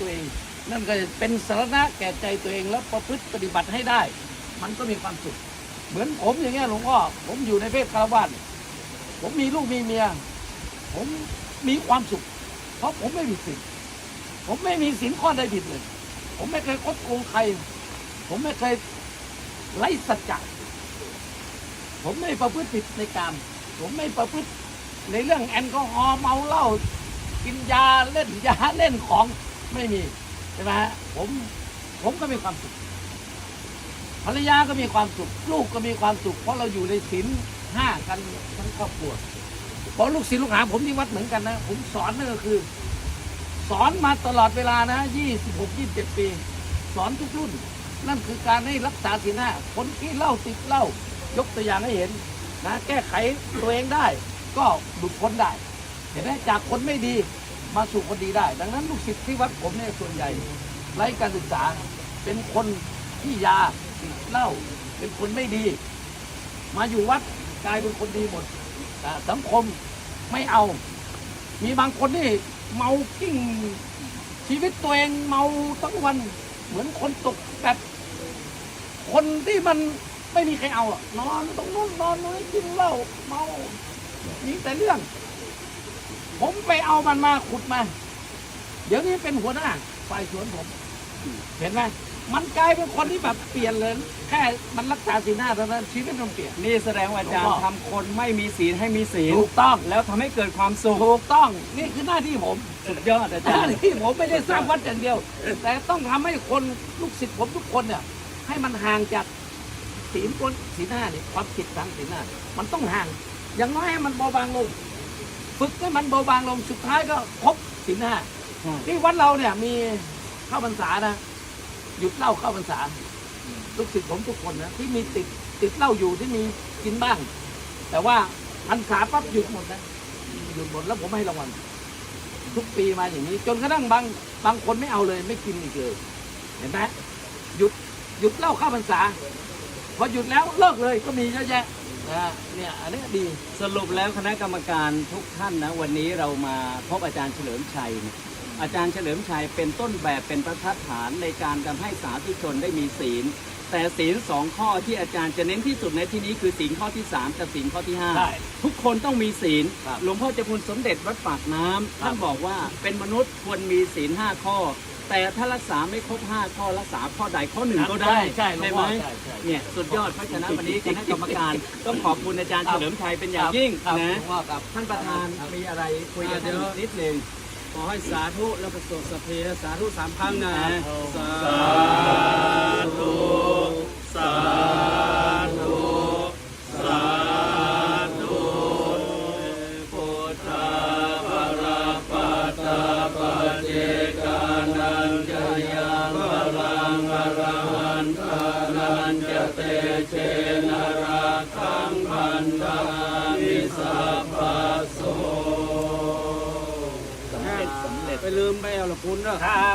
ตัวเอง นั่นก็จะเป็นสาระแก่ใจตัวเองแล้วประพฤติปฏิบัติให้ได้ มันก็มีความสุข เหมือนผมอย่างเงี้ยหลวงพ่อผมอยู่ในเพศคารวะเนี่ยผมมีลูกมีเมีย ผมมีความสุข เพราะผมไม่มีสินผมไม่มีสินข้อใดผิดเลย ผมไม่เคยคดโกงใคร ผมไม่เคยไล่สัจจะผมไม่ประพฤติผิดในกามผมไม่ประพฤติในเรื่องแอลกอฮอล์เมาเหล้ากินยาเล่นยาเล่นของ ไม่มีใช่ไหมฮะผมผมก็มีความสุขภรรยาก็มีความสุข ลูกก็มีความสุข เพราะเราอยู่ในศีลห้ากันทั้งครอบครัวเพราะลูกศิษย์ลูกหาผมที่วัดเหมือนกันนะ ผมสอนนั่นก็คือ สอนมาตลอดเวลานะ26 27ปี สอนทุกรุ่น นั่นคือการให้รักษาศีลห้าคนที่เล้าติดเล้ายกตัวอย่างให้เห็นนะแก้ไขตัวเองได้ ก็หลุดพ้นได้ เห็นไหมจากคนไม่ดี มาสู่คนดีได้ ดังนั้นลูกศิษย์ที่วัดผมเนี่ยส่วนใหญ่ไร้การศึกษาเป็นคนที่ยาติดเหล้าเป็นคนไม่ดี มาอยู่วัดกลายเป็นคนดีหมดแต่สังคมไม่เอา มีบางคนนี่เมากิ้งชีวิตตัวเองเมาทั้งวัน เหมือนคนตกแบบคนที่มันไม่มีใครเอาอะนอนตรงนู้นนอนนู้นกินเหล้าเมามีแต่เรื่อง ผมไปเอามันมาขุดมา เดี๋ยวนี้เป็นหัวหน้าฝ่ายสวนผม เห็นไหมมันกลายเป็นคนที่แบบเปลี่ยนเลย แค่มันรักษาสีหน้าเท่านั้นชีวิตมันเปลี่ยน นี่แสดงว่าอาจารย์ทำคนไม่มีศีลให้มีศีลถูกต้องแล้วทำให้เกิดความสุขถูกต้อง นี่คือหน้าที่ผมสุดยอดอาหจารน้าย์ที่ผมไม่ได้สร้างวัดอย่างเดียว แต่ต้องทำให้คนลูกศิษย์ผมทุกคนเนี่ยให้มันห่างจากศีลคนศีลหน้าเนี่ยความผิดทางศีลหน้า มันต้องห่าง อย่างน้อยให้มันเบาบางลง ฝึกให้มันเบาบางลงสุดท้ายก็ครบศีลห้าที่วัดเราเนี่ยมีเข้าพรรษานะ หยุดเหล้าเข้าพรรษาลูกศิษย์ผมทุกคนนะที่มีติดติดเหล้าอยู่ที่มีกินบ้าง แต่ว่าพรรษาปั๊บหยุดหมดนะหยุดหมดแล้วผมให้รางวัลทุกปีมาอย่างนี้ จนกระทั่งบางบางคนไม่เอาเลยไม่กินอีกเลย เห็นไหมหยุดหยุดเหล้าเข้าพรรษา พอหยุดแล้วเลิกเลยก็มีเยอะแยะนะเนี่ยอันนี้ดีสรุปแล้วคณะกรรมการทุกท่านนะวันนี้เรามาพบอาจารย์เฉลิมชัยเนี่ยอาจารย์เฉลิมชัยเป็นต้นแบบเป็นประทัดฐานในการทำให้สาธุชนได้มีศีล แต่ศีลสองข้อที่อาจารย์จะเน้นที่สุดในที่นี้คือศีลข้อที่ 3 กับศีลข้อที่ใช่5ทุกคนต้องมีศีลครับหลวงพ่อเจ้าคุณสมเด็จวัดปากน้ำท่านบอกว่าเป็นมนุษย์ควรมีศีลห้าข้อ แต่ถ้ารักษาไม่ครบห้าข้อรักษาข้อใดข้อหนึ่งก็ได้ใช่ใช่ไหมใช่ใช่เนี่ยสุดยอดเพราะฉะนั้นวันนี้คณะกรรมการต้องขอบคุณอาจารย์ครัเฉบลิมชัยเป็นอย่างยิ่งครับนะหลวงพ่อครับท่านประธานมีอะไรคุยกันเดี๋ยวนิดหนึ่งขอให้สาธุแล้วก็สวดสพเพสาธุสามครั้งนะสาสาธุสาธุสาธุพุทธ หันตานันจะเตเชนราคังพันธามิสัพพโสสำเร็จสำเร็จไปลืมไปเอาละคุณเนอะครับ